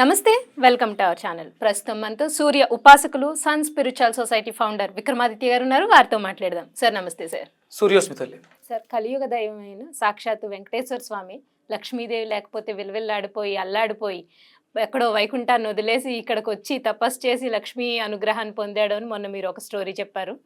నమస్తే welcome to our channel. ప్రస్తుతం మనతో సూర్య ఉపాసకులు sun spiritual society founder Vikramaditya గారు ఉన్నారు. వారితో మాట్లాడదాం. సార్ నమస్తే సార్. సూర్యోస్మితల్లి. సార్ కలియుగ దైవమైన సాక్షాత్తు వెంకటేశ్వర స్వామి లక్ష్మీదేవి లేకపోతే విలువెల్లాడిపోయి అల్లాడిపోయి ఎక్కడో వైకుంఠాన్ని వదిలేసి ఇక్కడికి వచ్చి తపస్సు చేసి లక్ష్మీ అనుగ్రహాన్ని పొందాడు అని మొన్న మీరు ఒక స్టోరీ చెప్పారు.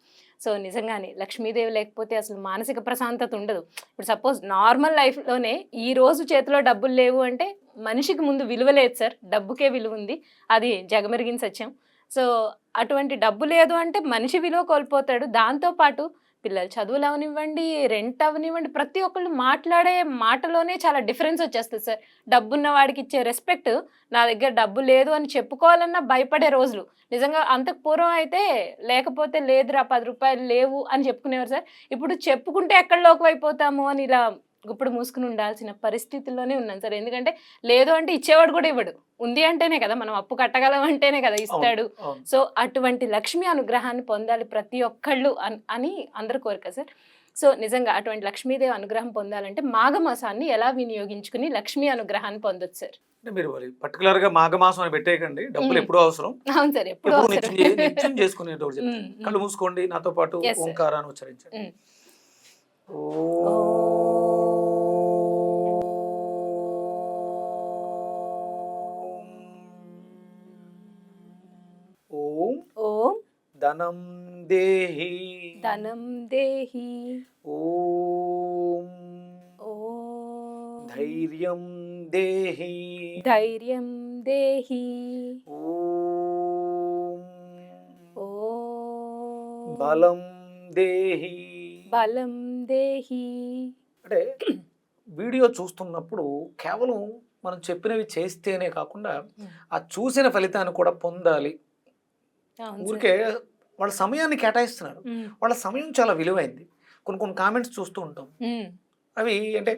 సో నిజంగానే లక్ష్మీదేవి లేకపోతే అసలు మానసిక ప్రశాంతత ఉండదు. ఇప్పుడు సపోజ్ నార్మల్ లైఫ్లోనే ఈ రోజు చేతిలో డబ్బులు లేవు అంటే మనిషికి ముందు విలువ లేదు సార్. డబ్బుకే విలువ ఉంది. అది జగమెరిగిన సత్యం. సో అటువంటి డబ్బు లేదు అంటే మనిషి విలువ కోల్పోతాడు. దాంతోపాటు పిల్లలు చదువులు అవనివ్వండి రెంట్ అవనివ్వండి ప్రతి ఒక్కళ్ళు మాట్లాడే మాటలోనే చాలా డిఫరెన్స్ వచ్చేస్తుంది సార్. డబ్బున్న వాడికి ఇచ్చే రెస్పెక్ట్ నా దగ్గర డబ్బు లేదు అని చెప్పుకోవాలన్నా భయపడే రోజులు. నిజంగా అంతకు పూర్వం అయితే లేకపోతే లేదురా పది రూపాయలు లేవు అని చెప్పుకునేవారు సార్. ఇప్పుడు చెప్పుకుంటే ఎక్కడ లోకు అయిపోతాము అని ఇలా ఇప్పుడు మూసుకుని ఉండాల్సిన పరిస్థితుల్లోనే ఉన్నాను సార్ ఎందుకంటే లేదు అంటే ఇచ్చేవాడు కూడా ఇవ్వడు ఉంది అంటేనే కదా మనం అప్పు కట్టగలం అంటేనే కదా ఇస్తాడు. సో అటువంటి లక్ష్మీ అనుగ్రహాన్ని పొందాలి ప్రతి ఒక్కళ్ళు అన్- అందరి కోరిక సార్ సో నిజంగా అటువంటి లక్ష్మీదేవి అనుగ్రహం పొందాలంటే మాఘమాసాన్ని ఎలా వినియోగించుకుని లక్ష్మీ అనుగ్రహాన్ని పొందొచ్చు సార్ అంటే మీరు మరి పర్టికులర్గా మాఘమాసం అని పెట్టేయకండి డబ్బులు. ఎప్పుడూ అవసరం అవును సార్ ఎప్పుడు నిత్యం చే- నిత్యం చేసుకునేటోడు చెప్తాను మ్మ్, మ్మ్. కళ్ళు మూసుకోండి నాతో పాటు. ఓంకారాన్ని ఉచ్చరించండి. ఓం ధనం దేహి. ధనం దేహి. ఓం ఓం. ధైర్యం దేహి. ధైర్యం దేహి. ఓం ఓం. బలం దేహి. బలం దేహి. అంటే వీడియో చూస్తున్నప్పుడు కేవలం మనం చెప్పినవి చేస్తేనే కాకుండా ఆ చూసిన ఫలితాన్ని కూడా పొందాలి. ఊరికే వాళ్ళ సమయాన్ని కేటాయిస్తున్నారు. వాళ్ళ సమయం చాలా విలువైంది కొన్ని కొన్ని కామెంట్స్ చూస్తూ ఉంటాం. అవి అంటే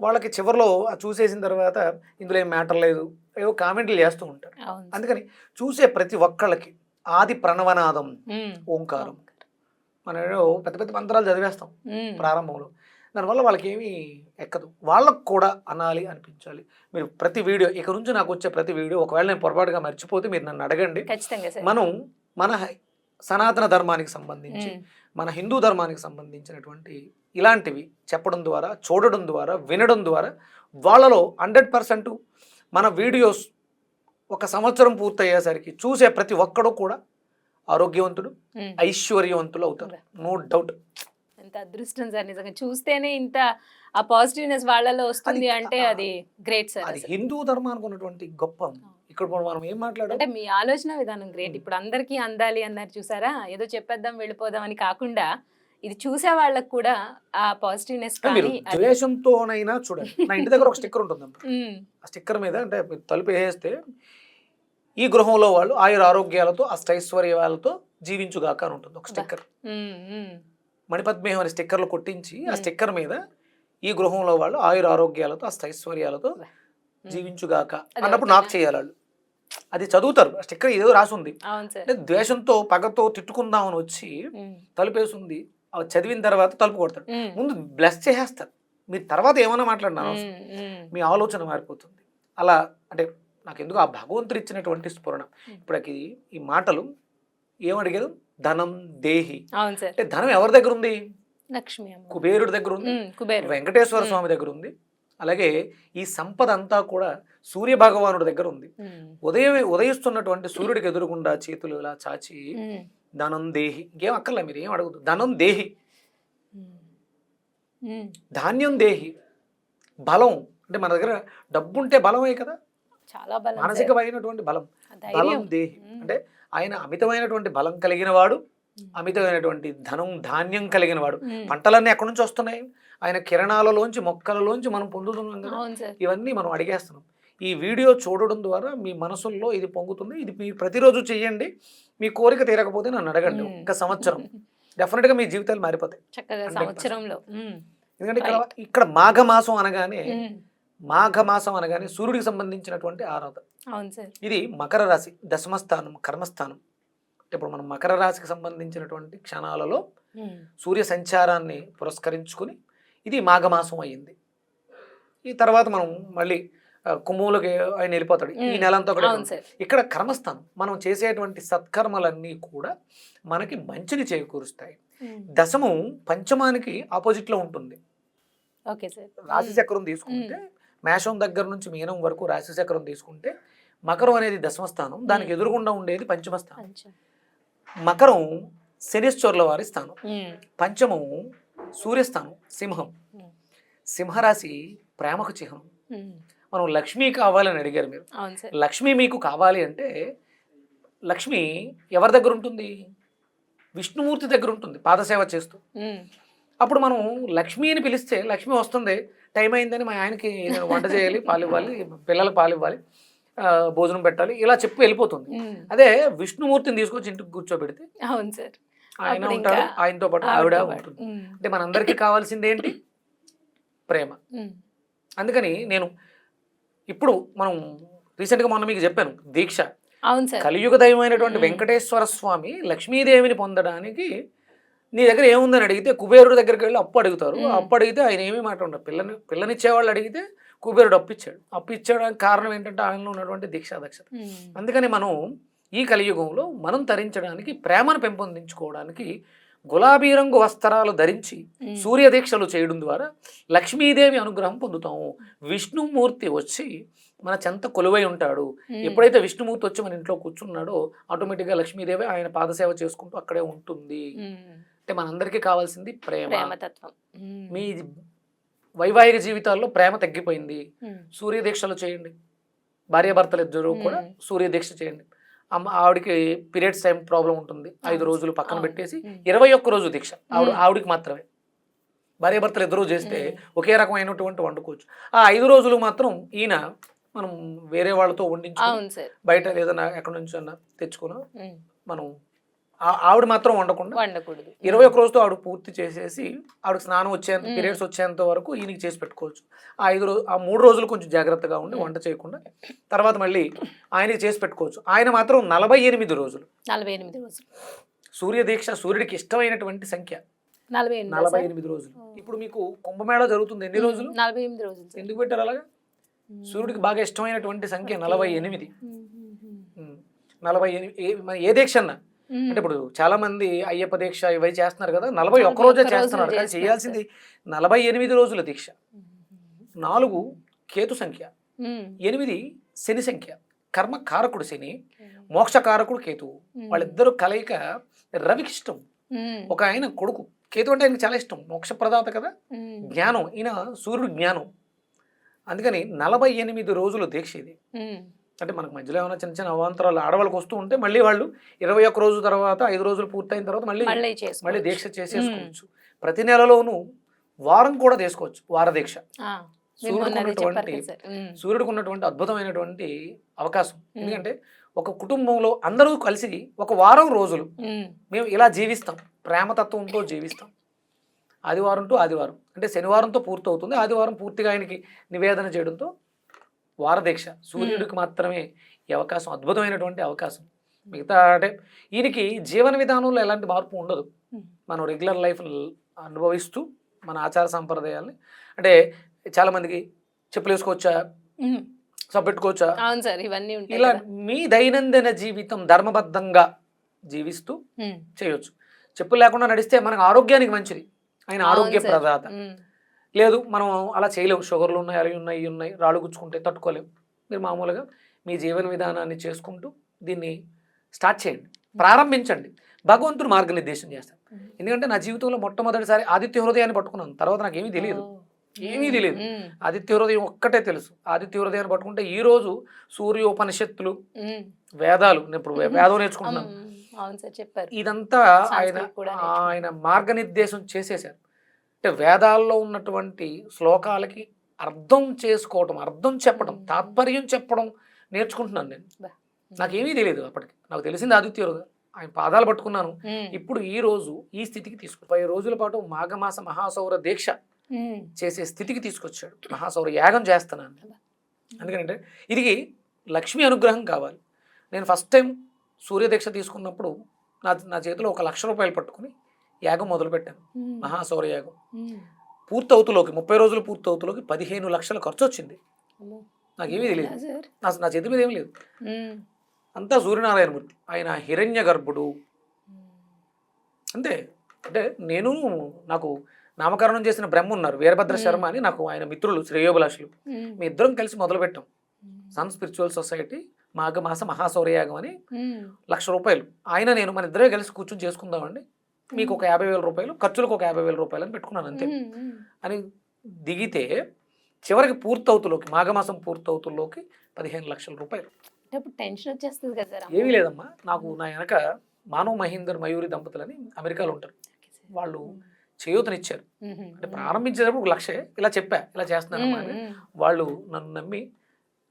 వాళ్ళకి చివరిలో చూసేసిన తర్వాత ఇందులో ఏం మ్యాటర్ లేదు ఏవో కామెంట్లు చేస్తూ ఉంటారు. అందుకని చూసే ప్రతి ఒక్కళ్ళకి ఆది ప్రణవనాదం. ఓంకారం మనం పెద్ద పెద్ద మంత్రాలు చదివేస్తాం. ప్రారంభంలో దానివల్ల వాళ్ళకి ఏమీ ఎక్కదు. వాళ్ళకు కూడా అనాలి అనిపించాలి. మీరు ప్రతి వీడియో ఇక నుంచి నాకు వచ్చే ప్రతి వీడియో ఒకవేళ నేను పొరపాటుగా మర్చిపోతే మీరు నన్ను అడగండి. మనం మన సనాతన ధర్మానికి సంబంధించి. మన హిందూ ధర్మానికి సంబంధించినటువంటి ఇలాంటివి చెప్పడం ద్వారా చూడడం ద్వారా వినడం ద్వారా వాళ్ళలో హండ్రెడ్ పర్సెంట్ మన వీడియోస్ ఒక సంవత్సరం పూర్తయ్యేసరికి చూసే ప్రతి ఒక్కడు కూడా ఆరోగ్యవంతుడు. ఐశ్వర్యవంతులు అవుతారు. No doubt. ఎంత అదృష్టం సార్ నిజంగా. చూస్తేనే ఇంత ఆ పాజిటివ్నెస్ వాళ్ళలో వస్తుంది అంటే అది గ్రేట్ సార్ అది. హిందూ ధర్మానికి ఉన్నటువంటి గొప్ప ఇక్కడ మనం ఏం మాట్లాడాలి అంటే మీ ఆలోచన విధానం గ్రేట్. ఇప్పుడు అందరికీ అందాలి అన్నారు చూసారా? ఏదో చెప్పేద్దాం వెళ్ళిపోదాం అని కాకుండా ఇది చూసే వాళ్ళకి కూడా ఆ పాజిటివ్నెస్ ద్వేషంతోనైనా చూడండి. నా ఇంటి దగ్గర ఒక స్టిక్కర్ ఉంటుంది. ఆ స్టిక్కర్ మీద అంటే తలుపు వేసేస్తే ఈ గృహంలో వాళ్ళు ఆయుర ఆరోగ్యాలతో అష్టైశ్వర్యాలతో జీవించుగాక అని ఉంటుంది ఒక స్టిక్కర్. మణిపద్మేహం అనే స్టిక్కర్లు కొట్టించి ఆ. స్టిక్కర్ మీద ఈ గృహంలో వాళ్ళు ఆయుర ఆరోగ్యాలతో అష్టైశ్వర్యాలతో మ్మ్. జీవించుగాక అన్నప్పుడు నాకు చేయాలి వాళ్ళు అది చదువుతారు ఆ స్టిక్కర్ ఏదో రాసి ఉంది అవును సార్ అంటే ద్వేషంతో పగతో తిట్టుకుందామని వచ్చి. తలుపేసింది అవి చదివిన తర్వాత తలుపు కొడతాడు. ముందు బ్లెస్ చేసేస్తారు మీరు తర్వాత ఏమైనా. మ్మ్. మీ ఆలోచన మారిపోతుంది అలా అంటే నాకు ఎందుకు ఆ భగవంతుడు ఇచ్చినటువంటి స్ఫురణ ఇప్పుడు ఈ ఈ మాటలు ఏమడిగారు ధనం దేహి. అంటే ధనం ఎవరి దగ్గర ఉంది లక్ష్మి కుబేరుడి దగ్గర ఉంది. కుబేరు వెంకటేశ్వర. స్వామి దగ్గర ఉంది అలాగే ఈ సంపద అంతా కూడా సూర్య భగవానుడి దగ్గర ఉంది. ఉదయం ఉదయిస్తున్నటువంటి సూర్యుడికి ఎదురుగుండా చేతులు ఇలా చాచి. ధనం దేహి. ఇంకేం అక్కర్లే మీరు ఏం అడగదు ధనం దేహి. ధాన్యం దేహి. బలం. అంటే మన దగ్గర డబ్బు ఉంటే బలమే కదా. చాలా బలం. మానసికమైనటువంటి బలం బలం దేహి. అంటే ఆయన అమితమైనటువంటి బలం కలిగిన వాడు. అమితమైనటువంటి ధనం ధాన్యం కలిగిన వాడు. పంటలన్నీ ఎక్కడి నుంచి వస్తున్నాయి ఆయన కిరణాలలోంచి మొక్కలలోంచి మనం పొందుతున్నాం కదా ఇవన్నీ మనం అడిగేస్తున్నాం ఈ వీడియో చూడడం ద్వారా మీ మనసుల్లో ఇది పొంగుతుంది ఇది మీరు ప్రతిరోజు చెయ్యండి మీ కోరిక తీరకపోతే నన్ను అడగండి. ఒక సంవత్సరం డెఫినెట్గా మీ జీవితాలు మారిపోతాయి చక్కగా 100%. సంవత్సరంలో. ఎందుకంటే ఇక్కడ ఇక్కడ మాఘమాసం అనగానే. మాఘమాసం అనగానే సూర్యుడికి సంబంధించినటువంటి ఆరాధన. అవును సార్. ఇది మకర రాశి దశమస్థానం కర్మస్థానం ఇప్పుడు మనం మకర రాశికి సంబంధించినటువంటి క్షణాలలో. సూర్య సంచారాన్ని పురస్కరించుకుని ఇది మాఘమాసం అయ్యింది. ఈ తర్వాత మనం మళ్ళీ కుమ్ములకి ఆయన వెళ్ళిపోతాడు. ఈ మ్మ్. నెల అంతా కూడా ఇక్కడ కర్మస్థానం మనం చేసేటువంటి సత్కర్మలన్నీ కూడా మనకి మంచిని చేకూరుస్తాయి. దశమం పంచమానికి ఆపోజిట్లో ఉంటుంది రాశి చక్రం తీసుకుంటే మేషం దగ్గర నుంచి మీనం వరకు రాశి చక్రం తీసుకుంటే మకరం అనేది దశమ స్థానం దానికి. ఎదురుగుండా ఉండేది పంచమ స్థానం. పంచం. మకరం శనిశ్చరుల వారి స్థానం పంచమం సూర్యస్థానం సింహం. సింహరాశి ప్రేమకు చిహ్నం. మనం లక్ష్మి కావాలని అడిగారు మీరు. లక్ష్మి మీకు కావాలి అంటే లక్ష్మి ఎవరి దగ్గర ఉంటుంది? విష్ణుమూర్తి దగ్గర ఉంటుంది పాదసేవ చేస్తూ. అప్పుడు మనం లక్ష్మి అని పిలిస్తే లక్ష్మి వస్తుంది టైం అయిందని మా ఆయనకి నేను వంట చేయాలి పాలు ఇవ్వాలి పిల్లలకు పాలు ఇవ్వాలి భోజనం పెట్టాలి ఇలా చెప్పి వెళ్ళిపోతుంది. అదే విష్ణుమూర్తిని తీసుకొచ్చి ఇంటికి కూర్చోబెడితే అవును సార్. ఆయన ఉంటాడు ఇంకా ఆయనతో పాటు ఆవిడ. ఉంటుంది. అంటే మనందరికీ కావాల్సింది ఏంటి? ప్రేమ. అందుకని నేను ఇప్పుడు మనం రీసెంట్గా మొన్న మీకు చెప్పాను దీక్ష. అవును సార్. కలియుగ దైవమైనటువంటి. వెంకటేశ్వర స్వామి లక్ష్మీదేవిని పొందడానికి నీ దగ్గర ఏముందని అడిగితే కుబేరుడి దగ్గరికి వెళ్ళి అప్పు అడుగుతారు. అప్పు అడిగితే ఆయన ఏమీ మాట ఉండదు. పిల్లని పిల్లనిచ్చేవాళ్ళు అడిగితే కుబేరుడు అప్పు ఇచ్చాడు. అప్పు ఇచ్చడానికి కారణం ఏంటంటే ఆయనలో ఉన్నటువంటి దీక్షా దక్షత ఉమ్, అందుకని మనం ఈ కలియుగంలో మనం తరించడానికి ప్రేమను పెంపొందించుకోవడానికి గులాబీ రంగు వస్త్రాలు ధరించి సూర్య దీక్షలు చేయడం ద్వారా లక్ష్మీదేవి అనుగ్రహం పొందుతాము. విష్ణుమూర్తి వచ్చి మన చెంత కొలువై ఉంటాడు. ఎప్పుడైతే విష్ణుమూర్తి వచ్చి మన ఇంట్లో కూర్చున్నాడో ఆటోమేటిక్గా లక్ష్మీదేవి ఆయన పాదసేవ చేసుకుంటూ అక్కడే ఉంటుంది. అంటే మనందరికీ కావాల్సింది ప్రేమ. ఉమ్, మీ వైవాహిక జీవితాల్లో ప్రేమ తగ్గిపోయింది. సూర్య దీక్షలు చేయండి. భార్యాభర్తలు ఇద్దరు కూడా. సూర్య దీక్ష చేయండి. అమ్మ ఆవిడకి పీరియడ్స్ టైం ప్రాబ్లం ఉంటుంది. ఐదు. రోజులు పక్కన. పెట్టేసి ఇరవై ఒక్క రోజు దీక్ష. ఆవిడ. ఆవిడకి మాత్రమే. భార్యాభర్తలు ఇద్దరు చేస్తే. ఒకే రకమైనటువంటి వండుకోవచ్చు. ఆ ఐదు రోజులు మాత్రం ఈయన మనం వేరే వాళ్ళతో సార్. బయట ఏదైనా ఎక్కడి నుంచి అన్నా తెచ్చుకున్నా మనం ఆవిడ మాత్రం వండకుండా వండకూడదు. ఇరవై ఒక్క రోజుతో ఆవిడ పూర్తి చేసేసి ఆవిడకి స్నానం వచ్చేంత. పీరియడ్స్ వచ్చేంత వరకు ఈయనకి చేసి పెట్టుకోవచ్చు. ఆ ఐదు రోజు ఆ మూడు రోజులు కొంచెం జాగ్రత్తగా ఉండి వంట చేయకుండా తర్వాత మళ్ళీ ఆయనకి చేసి పెట్టుకోవచ్చు. ఆయన మాత్రం నలభై ఎనిమిది రోజులు. నలభై ఎనిమిది రోజులు. సూర్య దీక్ష సూర్యుడికి ఇష్టమైనటువంటి సంఖ్య. నలభై ఎనిమిది రోజులు. ఇప్పుడు మీకు కుంభమేళ జరుగుతుంది ఎన్ని రోజులు? నలభై ఎనిమిది రోజులు. ఎందుకు పెట్టారు అలాగా? సూర్యుడికి బాగా ఇష్టమైనటువంటి సంఖ్య. నలభై ఎనిమిది. నలభై ఎనిమిది ఏ- దీక్ష అన్నా అంటే ఇప్పుడు చాలా మంది అయ్యప్ప దీక్ష ఇవై చేస్తున్నారు కదా నలభై ఒక్క రోజే చేస్తున్నారు కానీ చేయాల్సింది నలభై ఎనిమిది రోజుల దీక్ష. నాలుగు కేతు సంఖ్య ఎనిమిది శని సంఖ్య కర్మ కారకుడు శని ఉమ్, మోక్ష కారకుడు కేతు. వాళ్ళిద్దరూ కలయిక రవికి ఇష్టం ఒక ఆయన కొడుకు. కేతు అంటే ఆయనకి చాలా ఇష్టం మోక్ష ప్రదాత కదా. జ్ఞానం ఈయన సూర్యుడు జ్ఞానం. అందుకని నలభై ఎనిమిది రోజులు దీక్ష ఇది. అంటే మనకు మధ్యలో ఏమైనా చిన్న చిన్న అవాంతరాలు ఆడవాళ్ళకి వస్తూ ఉంటే మళ్ళీ వాళ్ళు ఇరవై ఒక్క రోజు తర్వాత ఐదు రోజులు పూర్తయిన తర్వాత మళ్ళీ మళ్ళీ. దీక్ష చేసేసుకోవచ్చు. ప్రతి నెలలోనూ వారం కూడా చేసుకోవచ్చు వార దీక్ష. అదే సూర్యుడికి ఉన్నటువంటి సూర్యుడికి అద్భుతమైనటువంటి అవకాశం. ఎందుకంటే ఒక కుటుంబంలో అందరూ కలిసి ఒక వారం రోజులు మేము. ఇలా జీవిస్తాం. ప్రేమతత్వంతో జీవిస్తాం. ఆదివారం టు ఆదివారం. అంటే శనివారంతో పూర్తి అవుతుంది ఆదివారం పూర్తిగా ఆయనకి నివేదన చేయడంతో వారదీక్ష. సూర్యుడికి మాత్రమే ఈ అవకాశం అద్భుతమైనటువంటి అవకాశం. మిగతా అంటే ఈయనకి జీవన విధానంలో ఎలాంటి మార్పు ఉండదు. మనం రెగ్యులర్ లైఫ్ అనుభవిస్తూ మన ఆచార సాంప్రదాయాల్ని అంటే చాలామందికి చెప్పులు వేసుకోవచ్చా? సబ్బు పెట్టుకోవచ్చా? అవును సార్ ఇవన్నీ ఇలా. మీ దైనందిన జీవితం ధర్మబద్ధంగా జీవిస్తూ చేయొచ్చు. చెప్పులు లేకుండా నడిస్తే మనకు ఆరోగ్యానికి మంచిది. ఆయన ఆరోగ్య. ప్రదాత. లేదు మనం అలా చేయలేము షుగర్లు ఉన్నాయి అవి ఉన్నాయి ఇవి ఉన్నాయి రాళ్ళు గుచ్చుకుంటే తట్టుకోలేము మీరు మామూలుగా మీ జీవన విధానాన్ని చేసుకుంటూ దీన్ని స్టార్ట్ చేయండి. ప్రారంభించండి. భగవంతుడు మార్గనిర్దేశం చేస్తాడు. ఎందుకంటే నా జీవితంలో మొట్టమొదటిసారి ఆదిత్య హృదయాన్ని పట్టుకున్నాను. తర్వాత నాకు ఏమీ తెలియదు. ఏమీ తెలియదు. ఆదిత్య హృదయం ఒక్కటే తెలుసు. ఆదిత్య హృదయాన్ని పట్టుకుంటే ఈ రోజు సూర్యోపనిషత్తులు వేదాలు నేను ఇప్పుడు వేదం నేర్చుకుంటున్నాను. ఇదంతా ఆయన. ఆయన మార్గనిర్దేశం చేసేశారు. అంటే వేదాల్లో ఉన్నటువంటి శ్లోకాలకి అర్థం చేసుకోవటం అర్థం చెప్పడం. తాత్పర్యం చెప్పడం నేర్చుకుంటున్నాను నేను. నాకేమీ తెలియదు అప్పటికి. నాకు తెలిసింది ఆదిత్య హృదయం ఆయన పాదాలు పట్టుకున్నాను. ఇప్పుడు ఈ రోజు ఈ స్థితికి తీసుకు ముప్పై రోజుల పాటు మాఘమాస మహాసౌర దీక్ష చేసే స్థితికి తీసుకొచ్చాడు. మహాసౌర యాగం చేస్తున్నాను నేను. ఎందుకంటే ఇది లక్ష్మి అనుగ్రహం కావాలి. నేను ఫస్ట్ టైం సూర్యదీక్ష తీసుకున్నప్పుడు నా నా చేతిలో ఒక లక్ష రూపాయలు పట్టుకుని యాగం మొదలుపెట్టాను. ఉమ్, మహాసౌర యాగం. ఉమ్, పూర్తవుతులోకి ముప్పై రోజులు పూర్తవుతులోకి పదిహేను లక్షల ఖర్చు వచ్చింది. నాకేమీ తెలియదు. నా నా చేతి మీద ఏమీ లేదు. అంతా సూర్యనారాయణమూర్తి. ఆయన హిరణ్య గర్భుడు. అంతే. అంటే నేను నాకు నామకరణం చేసిన బ్రహ్మ ఉన్నారు. వీరభద్ర శర్మ అని నాకు ఆయన మిత్రులు శ్రేయోభిలాషులు. మీ ఇద్దరం కలిసి మొదలు పెట్టాం సన్ స్పిరిచువల్ సొసైటీ మాఘమాస మహాశౌర్యయాగం అని. లక్ష రూపాయలు. ఆయన నేను మన ఇద్దరే కలిసి కూర్చొని చేసుకుందామండి. మీకు ఒక యాభై వేల రూపాయలు ఖర్చులకు ఒక యాభై వేల రూపాయలు అని పెట్టుకున్నాను అంతే. అని దిగితే చివరికి పూర్తవుతులోకి మాఘమాసం పూర్తవుతుల్లోకి పదిహేను లక్షల రూపాయలు. అప్పుడు టెన్షన్ వచ్చేస్తుంది కదా ఏమీ లేదమ్మా. నాకు నా వెనక మానవ్ మహేందర్ మయూరి దంపతులని అమెరికాలో ఉంటారు. వాళ్ళు చేయూతనిచ్చారు. అంటే ప్రారంభించేటప్పుడు ఒక లక్షే. ఇలా చెప్పా ఇలా చేస్తున్నానమ్మా అని. వాళ్ళు నన్ను నమ్మి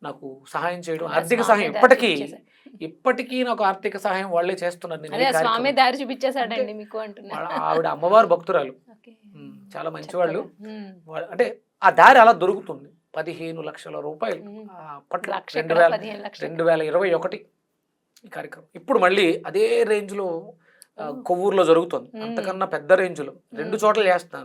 నాకు సహాయం చేయడం ఆర్థిక సహాయం ఇప్పటికీ ఇప్పటికీ నాకు ఆర్థిక సహాయం వాళ్ళే చేస్తున్నారు స్వామి దారి చూపించేశాడండి మీకు అంటున్నా. వాళ్ళ ఆవిడ అమ్మవారు భక్తురాలు. చాలా మంచివాళ్ళు. అంటే ఆ దారి అలా దొరుకుతుంది. పదిహేను లక్షల రూపాయలు అప్పట్లో రెండు? వేల రెండు వేల ఇరవై ఒకటి ఈ కార్యక్రమం. ఇప్పుడు మళ్ళీ అదే రేంజ్లో ఆ, కొవ్వూరులో జరుగుతుంది. అంతకన్నా పెద్ద రేంజ్లో రెండు చోట్ల చేస్తున్నాను.